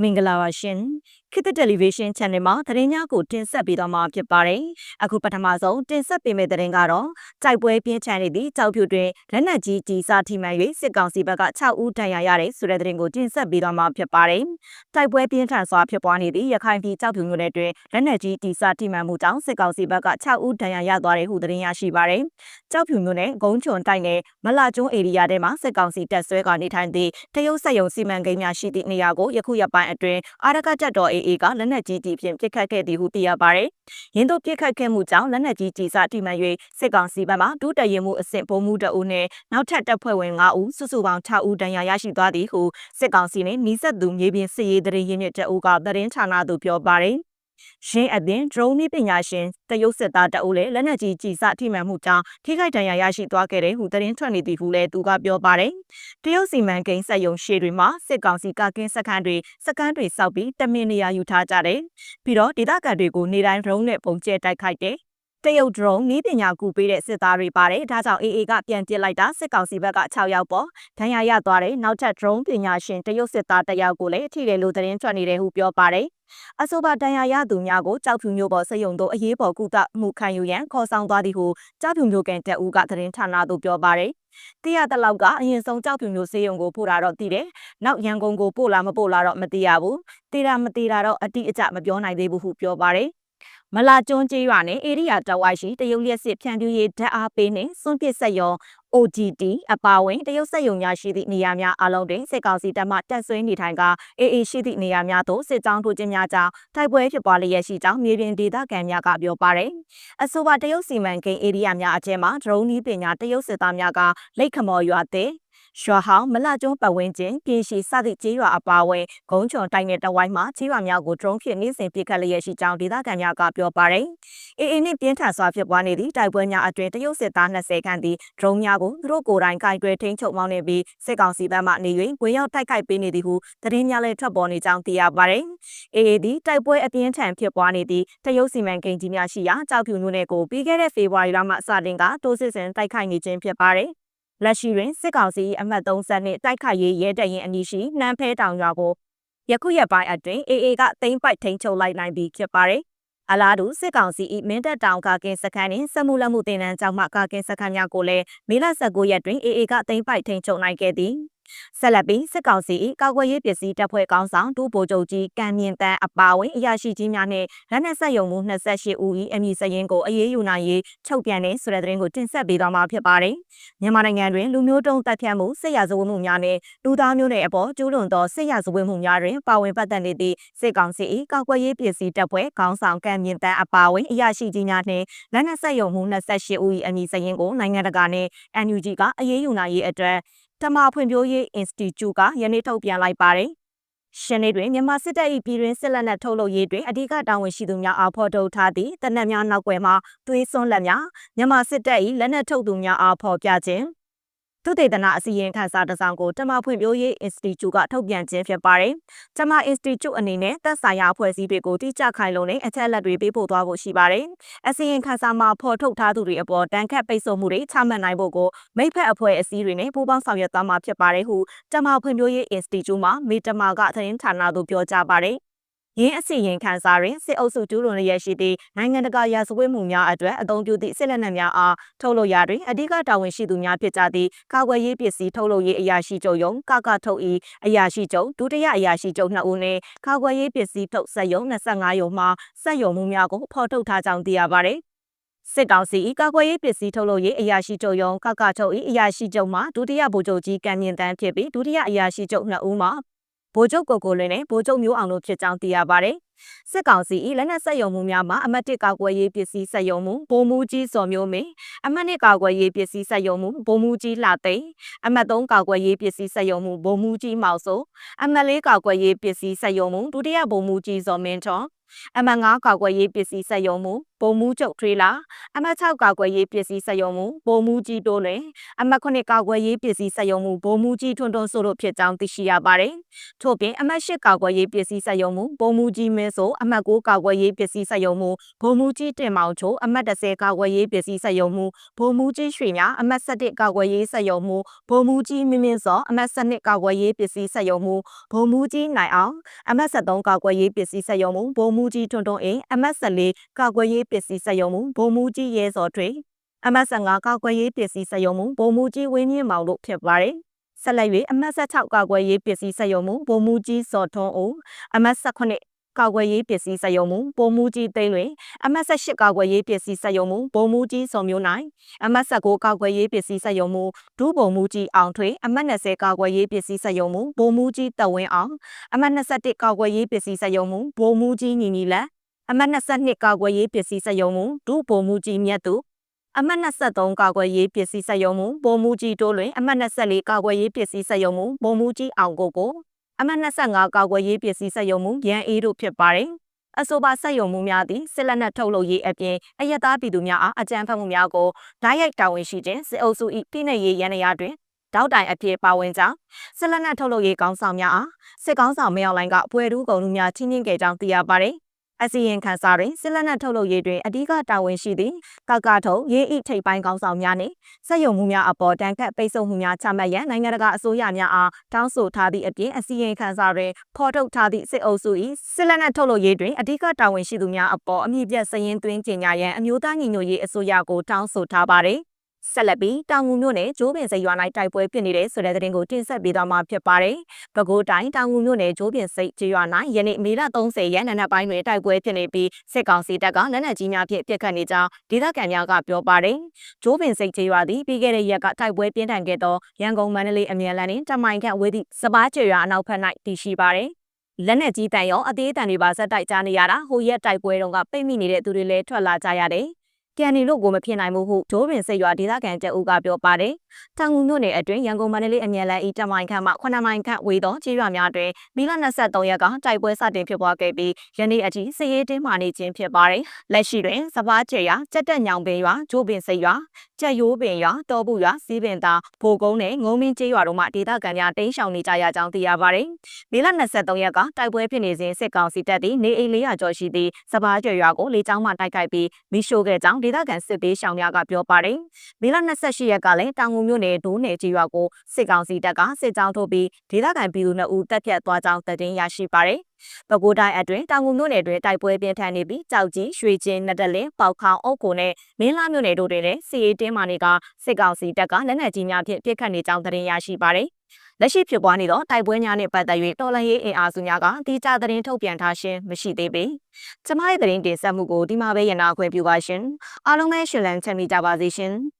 မင်္ဂလာပါရှင် ခေတ်သစ်တယ်လီဗေးရှင်း channel မှာသတင်းများကိုတင်ဆက်ပေးသွားမှာဖြစ်ပါတယ်အခုပထမဆုံးတင်ဆက်ပေးမယ့်သတင်းကတော့တိုက်ပွဲပြင်းထန်နေသည့်ကြောက်ဖြူတွင်လက်နက်ကြီးကြီးစားထိမှန်၍စစ်ကောင်စီဘက်က6ဦးဒဏ်ရာရတယ်ဆိုတဲ့သတင်းကိုတင်ဆက်ပေးသွားမှာဖြစ်ပါတယ်တိုက်ပွဲပြင်းထန်စွာဖြစ်ပွားနေသည့်ရခိုင်ပြည်ကြောက်ဖြူမြို့နယ်တွင်လက်နက်ကြီးကြီးစားထိမှန်မှုကြောင့်စစ်ကောင်စီဘက်က6ဦးဒဏ်ရာရသွားတယ်ဟုသတင်းရရှိပါတယ်ကြောက်ဖြူမြို့နယ်ဂုံးချွန်တိုက်နယ်မလာကျွန်းဧရိယာထဲမှာစစ်ကောင်စီတပ်ဆွဲကနေထိုင်သည့်တရုတ်ဆက်ယုံစီမံကိန်းများရှိသည့်နေရာကိုယခုရက်ပိုင်းအတွင်းအာရကတပ်တော် AA ကလက်နက်ကြီးကြီးဖြင့်ပစ်ခတ်ခဲ့သည်ဟုသိရပါတယ်။ရင်းတို့ပစ်ခတ်ခဲ့မှုကြောင့်လက်နက်ကြီးကြီးစားတိမှန်၍စစ်ကောင်စီဘက်မှဒုတရင်မှုအဆင့်ပုံမှုတအုပ်နှင့်နောက်ထပ်တပ်ဖွဲ့ဝင်9ဦးစုစုပေါင်း6ဦးဒဏ်ရာရရှိသွားသည်ဟုစစ်ကောင်စီနှင့်နှီးဆက်သူမြေပြင်စစ်ရေးတရင်ရင်းမြစ်တအုပ်ကသတင်းဌာနသို့ပြောပါတယ်။ ရှင်းအပြင် drone နည်းပညာရှင်တရုတ်စစ်သားတအုပ်လည်းလက်နက်ကြီးကြီးစထိမှန်မှုကြောင့်ထိခိုက်ဒဏ်ရာရရှိသွားခဲ့တယ်ဟုသတင်းထွက်နေသည်ဟုလည်းသူကပြောပါတယ်။တရုတ်စီမံကိန်းစက်ယုံရှေ့တွေမှာစစ်ကောင်စီကကင်းစခန်းတွေစခန်းတွေစောက်ပြီးတမင်နေရာယူထားကြတယ်။ပြီးတော့ဒေသခံတွေကိုနေတိုင်း drone နဲ့ပုံကျဲတိုက်ခိုက်တယ် တရုတ် drone နည်းပညာကူပေးတဲ့စစ်သားတွေပါတယ်။ဒါကြောင့် AA ကပြန်ပစ်လိုက်တာစစ်ကောင်စီဘက်က6ယောက်ပေါ်ဒဏ်ရာရသွားတယ်။နောက်ထပ် drone ပညာရှင်တရုတ်စစ်သားတယောက်ကိုလည်းထိတယ်လို့သတင်းထွက်နေတယ်ဟုပြောပါတယ်။အဆိုပါတန်ရာရသူများကိုကြောက်ဖြူမျိုးပေါ်စရုံတို့အရေးပေါ်ကုသမှုခံယူရန်ခေါ်ဆောင်သွားသည်ဟုကြောက်ဖြူမျိုးကန်တက်ဦးကသတင်းဌာနသို့ပြောပါတယ်။တရတလောက်ကအရင်ဆုံးကြောက်ဖြူမျိုးစေယုံကိုပို့တာတော့သိတယ်။နောက်ရန်ကုန်ကိုပို့လာမပို့လာတော့မသိရဘူး။တေးတာမတေးတာတော့အတိအကျမပြောနိုင်သေးဘူးဟုပြောပါတယ်။ မလာကျွန်းကျေးရွာနဲ့ဧရိယာတဝိုက်ရှိတရုတ်လျက်စစ်ဖြန့်ဖြူးရေးဓာတ်အားပေးနှင့်စွန့်ပစ်ဆက်ရော OGT အပါဝင်တရုတ်စက်ယုံများရှိသည့်နေရာများအလုံးတွင်စစ်ကောင်စီတပ်မှတပ်ဆွဲနေထိုင်က AA ရှိသည့်နေရာများသို့စစ်ကြောင်းထိုးခြင်းများကြောင့်တိုက်ပွဲဖြစ်ပွားလျက်ရှိကြောင်းမြေပြင်ဒေသခံများကပြောပါရယ်အဆိုပါတရုတ်စီမံကိန်းဧရိယာများအကျဲမှာဒရုန်းဤပညာတရုတ်စစ်သားများကလက်ခမော်ရွာတဲ့ ရွာဟောင်းမလကျွန်းပတ်ဝန်းကျင်ပြည်ရှိစသည့်ကျေးရွာအပါအဝင်ဂုံးချွန်တိုက်နယ်တဝိုင်းမှာကျေးရွာများကို drone ဖြင့်နေ့စဉ်ပစ်ခတ်လျက်ရှိကြောင်းဒေသခံများကပြောပါရယ်။ AA နှင့်ပြင်းထန်စွာဖြစ်ပွားနေသည့်တိုက်ပွဲများအတွင်တရုတ်စစ်သား20ခန့်သည် drone များကိုသူတို့ကိုယ်တိုင်ကင်တွယ်ထိန်းချုပ်မောင်းနေပြီးစစ်ကောင်စီဘက်မှနေ၍ဝင်ရောက်တိုက်ခိုက်ပေးနေသည်ဟုသတင်းများလည်းထွက်ပေါ်နေကြောင်းသိရပါရယ်။ AA သည်တိုက်ပွဲအပြင်းထန်ဖြစ်ပွားနေသည့်တရုတ်စီမံကိန်းကြီးများရှိရာကြောက်ဖြူမြို့နယ်ကိုပြီးခဲ့တဲ့ဖေဖော်ဝါရီလမှစတင်ကတိုးစစ်ဆင်တိုက်ခိုက်နေခြင်းဖြစ်ပါတယ်။ လက်ရှိတွင်စစ်ကောင်စီအမှတ်30နှင့်တိုက်ခိုက်ရေးရဲတပ်ရင်းအနီးရှိနှမ်းဖဲတောင်ရွာကိုယခုရက်ပိုင်းအတွင်း AA ကသိမ်းပိုက်ထိန်းချုပ်လိုက်နိုင်ပြီဖြစ်ပါတယ်။အလားတူစစ်ကောင်စီ၏မင်းတပ်တောင်ကာကင်းစခန်းနှင့်စက်မှုလက်မှုတင်နန်းကျောင်းမှကာကင်းစခန်းများကိုလည်းမေလ19ရက်တွင် AA ကသိမ်းပိုက်ထိန်းချုပ်နိုင်ခဲ့သည်။ ဆက်လက်ပြီးစစ်ကောင်စီ၏ကာကွယ်ရေးပစ္စည်းတပ်ဖွဲ့ကောင်းဆောင်ဒုဗိုလ်ချုပ်ကြီးကံမြင့်တန်းအပါဝင်အရာရှိကြီးများနှင့်လက်နက်ဆက်ယုံမှု28ဦး၏အမည်စရင်ကိုအရေးယူနိုင်ရေးချုပ်ပြန်တဲ့ဆိုတဲ့သတင်းကိုတင်ဆက်ပေးသွားမှာဖြစ်ပါတယ်။မြန်မာနိုင်ငံတွင်လူမျိုးတုံးတပ်ဖြတ်မှုစစ်ရာဇဝတ်မှုများနှင့်လူသားမျိုးနွယ်အပေါ်ကျူးလွန်သောစစ်ရာဇဝတ်မှုများတွင်ပါဝင်ပတ်သက်နေသည့်စစ်ကောင်စီ၏ကာကွယ်ရေးပစ္စည်းတပ်ဖွဲ့ကောင်းဆောင်ကံမြင့်တန်းအပါဝင်အရာရှိကြီးများနှင့်လက်နက်ဆက်ယုံမှု28ဦး၏အမည်စရင်ကိုနိုင်ငံတကာနှင့် NUG ကအရေးယူနိုင်ရေးအတွက် တမဖွံ့ဖြိုးရေး Institute ကယနေ့ထုတ်ပြန်လိုက်ပါတယ်။ရှင်းနေတွင်မြန်မာစစ်တပ်၏ပြည်တွင်းစစ်လက်နက်ထုတ်လုပ်ရေးတွင်အဓိကတာဝန်ရှိသူများအားဖော်ထုတ်ထားသည့်တနက်များနောက်ွယ်မှာသွေးစွန်းလက်များမြန်မာစစ်တပ်၏လက်နက်ထုတ်သူများအားဖော်ပြခြင်း သုတေသနအစီရင်ခံစာတစ်စောင်ကိုတမဖွံ့ဖြိုးရေး Institute ကထုတ်ပြန်ခြင်းဖြစ်ပါတယ်။တမ Institute အနေနဲ့သက်ဆိုင်ရာအဖွဲ့အစည်းတွေကိုတိကျခိုင်လုံတဲ့အချက်အလက်တွေပေးပို့သွားဖို့ရှိပါတယ်။အစီရင်ခံစာမှာဖော်ထုတ်ထားသူတွေအပေါ်တန်ခတ်ပိတ်ဆို့မှုတွေချမှတ်နိုင်ဖို့ကိုမိဖက်အဖွဲ့အစည်းတွေနဲ့ပူးပေါင်းဆောင်ရွက်သွားမှာဖြစ်ပါတယ်ဟုတမဖွံ့ဖြိုးရေး Institute မှမေတ္တမာကသတင်းဌာနသို့ပြောကြားပါတယ်။ ရင်းအစီရင်ခံစာတွင်စစ်အုပ်စုကျူးလွန်ရရှိသည့်နိုင်ငံတကာရာဇဝတ်မှုများအတွက်အသုံးပြုသည့်စစ်လက်နက်များအားထုတ်လုပ်ရာတွင်အဓိကတာဝန်ရှိသူများဖြစ်ကြသည့်ကာကွယ်ရေးပစ္စည်းထုတ်လုပ်ရေးအရာရှိချုပ်ရုံကကထုတ်၏အရာရှိချုပ်ဒုတိယအရာရှိချုပ်2ဦးနှင့်ကာကွယ်ရေးပစ္စည်းထုတ်စက်ရုံ25ရုံမှစက်ရုံမှုများကိုဖော်ထုတ်ထားကြောင်းသိရပါသည်စစ်တောင်စီကာကွယ်ရေးပစ္စည်းထုတ်လုပ်ရေးအရာရှိချုပ်ရုံကကထုတ်၏အရာရှိချုပ်မှဒုတိယဗိုလ်ချုပ်ကြီးကံမြင့်တန်းဖြစ်ပြီးဒုတိယအရာရှိချုပ်2ဦးမှ ဗိုလ်ချုပ်ကိုကိုလင်းနဲ့ဗိုလ်ချုပ်မျိုးအောင်တို့ဖြစ်ကြောင်းသိရပါတယ်။စစ်ကောင်စီ၏လက်နက်ဆက်ယုံမှုများမှာအမတ်တစ်ကာကွယ်ရေးပစ္စည်းဆက်ယုံမှုဗိုလ်မှူးကြီးစော်မျိုးမင်းအမတ်နှစ်ကာကွယ်ရေးပစ္စည်းဆက်ယုံမှုဗိုလ်မှူးကြီးလှသိန်းအမတ်သုံးကာကွယ်ရေးပစ္စည်းဆက်ယုံမှုဗိုလ်မှူးကြီးမောက်စိုးအမတ်လေးကာကွယ်ရေးပစ္စည်းဆက်ယုံမှုဒုတိယဗိုလ်မှူးကြီးစော်မင်းထွန်း အမှတ်9ကာကွယ်ရေးပစ္စည်းစက်ရုံမူပုံမူချုပ်ထရေလာအမှတ်6ကာကွယ်ရေးပစ္စည်းစက်ရုံမူပုံမူကြီးတိုးလွင်အမှတ်9ကာကွယ်ရေးပစ္စည်းစက်ရုံမူပုံမူကြီးထွန်းထွန်းဆိုတို့ဖြစ်ကြောင်းသိရှိရပါတယ်။ထို့ပြင်အမှတ်10ကာကွယ်ရေးပစ္စည်းစက်ရုံမူပုံမူကြီးမင်းဆိုအမှတ်9ကာကွယ်ရေးပစ္စည်းစက်ရုံမူပုံမူကြီးတင်မောင်ချိုအမှတ်10ကာကွယ်ရေးပစ္စည်းစက်ရုံမူပုံမူကြီးရွှေမြအမှတ်17ကာကွယ်ရေးစက်ရုံမူပုံမူကြီးမင်းမင်းစောအမှတ်12ကာကွယ်ရေးပစ္စည်းစက်ရုံမူပုံမူကြီးနိုင်အောင်အမှတ်73ကာကွယ်ရေးပစ္စည်းစက်ရုံမူပုံမူကြီးထွန်းထွန်းအင်းအမှတ်14ကာကွယ်ရေးပစ္စည်းစက်ရုံမူဘုံမူကြီးရဲစော်ထွေအမှတ်15ကာကွယ်ရေးပစ္စည်းစက်ရုံမူဘုံမူကြီးဝင်းမြင့်မောင်တို့ဖြစ်ပါတယ်။ဆက်လက်၍အမှတ်16ကာကွယ်ရေးပစ္စည်းစက်ရုံမူဘုံမူကြီးစော်ထွန်းဦးအမှတ်18 ကာကွယ်ရေးပစ္စည်းစက်ရုံမူပုံမူကြီးသိန်းလွင်အမှတ်18ကာကွယ်ရေးပစ္စည်းစက်ရုံမူပုံမူကြီးစုံမျိုးနိုင်အမှတ်19ကာကွယ်ရေးပစ္စည်းစက်ရုံမူဒုပုံမူကြီးအောင်ထွေအမှတ်20ကာကွယ်ရေးပစ္စည်းစက်ရုံမူပုံမူကြီးတဝင်းအောင်အမှတ်21 ကာကွယ်ရေးပစ္စည်းစက်ရုံမူပုံမူကြီးညီညီလက်အမှတ်22 ကာကွယ်ရေးပစ္စည်းစက်ရုံမူဒုဗိုလ်မှူးကြီးမြတ်သူအမှတ်23ကာကွယ်ရေးပစ္စည်းစက်ရုံမူဗိုလ်မှူးကြီးတိုးလွင်အမှတ်24ကာကွယ်ရေးပစ္စည်းစက်ရုံမူဗိုလ်မှူးကြီးအောင်ကိုကို အမှတ်25ကာကွယ်ရေးပစ္စည်းစက်ရုံမူရန်အေးတို့ဖြစ်ပါတယ်အဆိုပါစက်ရုံမှုများသည့်စစ်လက်နက်ထုတ်လုပ်ရေးအပြင်အယက်သားပြည်သူများအားအကြမ်းဖက်မှုများကိုဓာတ်ရိုက်တာဝန်ရှိခြင်းစစ်အုပ်စု၏ပြည်내ရေးရန်ရာတွင်တောက်တိုင်အဖြစ်ပါဝင်ကြောင်းစစ်လက်နက်ထုတ်လုပ်ရေးကောင်းဆောင်များအားစစ်ကောင်းဆောင်မယောင်လိုင်းကအပွဲတူးကုန်လူများချင်းချင်းကြကြောင်းသိရပါတယ် အစီရင်ခံစာတွင်စစ်လက်နက်ထုတ်လုပ်ရေးတွင်အဓိကတာဝန်ရှိသည့်ကောက်ကထုံရေးဤထိပ်ပိုင်းကောင်းဆောင်များနှင့်စက်ရုံမှုများအပေါ်တန်ခတ်ပိတ်ဆို့မှုများချမှတ်ရန်နိုင်ငံတကာအစိုးရများအားတောင်းဆိုထားသည့်အပြင်အစီရင်ခံစာတွင်ဖော်ထုတ်ထားသည့်စစ်အုပ်စု၏စစ်လက်နက်ထုတ်လုပ်ရေးတွင်အဓိကတာဝန်ရှိသူများအပေါ်အမြင့်ပြတ်စည်ရင်းသွင်းကြေညာရန်အမျိုးသားညီညွတ်ရေးအစိုးရကိုတောင်းဆိုထားပါသည် ဆက်လက်ပြီးတောင်ငူမြို့နယ်ဂျိုးပင်စိတ်ရွာ၌တိုက်ပွဲဖြစ်နေတဲ့ဆိုတဲ့သတင်းကိုတင်ဆက်ပေးသွားမှာဖြစ်ပါတယ်။ပဲခူးတိုင်းတောင်ငူမြို့နယ်ဂျိုးပင်စိတ်ရွာ၌ယနေ့မေလ30ရက်နေ့နက်ပိုင်းတွင်တိုက်ပွဲဖြစ်နေပြီးစစ်ကောင်စီတပ်ကလက်နက်ကြီးများဖြင့်ပစ်ခတ်နေကြောင်းဒေသခံများကပြောပါတယ်။ဂျိုးပင်စိတ်ရွာသည်ပြီးခဲ့တဲ့ရက်ကတိုက်ပွဲပြင်းထန်ခဲ့သောရန်ကုန်မန္တလေးအမြန်လမ်းနှင့်တမိုင်ခန့်ဝေးသည့်စပားကျွရွာအနောက်ဘက်၌တည်ရှိပါတယ်။လက်နက်ကြီးတန်ရောအသေးအတန်တွေပါဆက်တိုက်ကြားနေရတာဟိုရက်တိုက်ပွဲတုန်းကပိတ်မိနေတဲ့သူတွေလည်းထွက်လာကြရတယ်။ ကန်နီလို့ကိုမဖြစ်နိုင်ဘူးဟုဒိုးပင်စိတ်ရွာဒေသခံတအုပ်ကပြောပါတယ်။တောင်ငူမြို့နယ်အတွင်းရန်ကုန်မန္တလေးအမြန်လမ်းဤတမိုင်ခန့်မှ9မိုင်ခန့်ဝေးသောကျေးရွာများတွင်မီလ23ရက်ကတိုက်ပွဲစတင်ဖြစ်ပွားခဲ့ပြီးယနေ့အထိစစ်ရေးတင်းမာနေခြင်းဖြစ်ပါတယ်။လက်ရှိတွင်စပားကျေရွာကြက်တက်ညောင်ပင်ရွာဂျိုးပင်စိတ်ရွာကြက်ရိုးပင်ရွာတောဘူးရွာစီးပင်သာဖိုကုန်းနဲ့ငုံမင်းကျေးရွာတို့မှဒေသခံများတိမ်းရှောင်နေကြရကြောင်းသိရပါတယ်။မီလ23ရက်ကတိုက်ပွဲဖြစ်နေစဉ်စစ်ကောင်စီတပ်သည်နေအိမ်400ကျော်ရှိသည့်စပားကျေရွာကိုလေကြောင်းမှတိုက်ခိုက်ပြီးမိရှို့ခဲ့ကြောင်းဒေသခံစစ်ပေးရှောင်များကပြောပါတယ်။မေလ28ရက်ကလည်းတောင်ငူမြို့နယ်ဒိုးနယ်ကြီးရွာကိုစစ်ကောင်စီတပ်ကစစ်ကြောင်းထုတ်ပြီးဒေသခံပြည်သူနှစ်ဦးတပ်ဖြတ်သွားကြောင်းသတင်းရရှိပါတယ်။ပဲခူးတိုင်းအတွင်းတောင်ငူမြို့နယ်တွင်တိုက်ပွဲပြင်းထန်နေပြီးကြောက်ကြီးရွှေချင်းနတ်တလင်းပေါခေါင်အုတ်ကိုနဲ့မင်းလာမြို့နယ်တို့တွင်လည်းစီရေးတင်းမာနေကစစ်ကောင်စီတပ်ကလက်နက်ကြီးများဖြင့်ပစ်ခတ်နေကြောင်းသတင်းရရှိပါတယ်။ လက်ရှိဖြစ်ပွားနေသောတိုက်ပွဲများနှင့်ပတ်သက်၍တော်လှန်ရေးအင်အားစုများကတိကျသတင်းထုတ်ပြန်ထားခြင်းမရှိသေးပေ။ကျမရဲ့သတင်းတင်ဆက်မှုကိုဒီမှာပဲရနာခွင့်ပြုပါရှင်။အားလုံးပဲရှင်လန်းချမ်းမြေကြပါစေရှင်။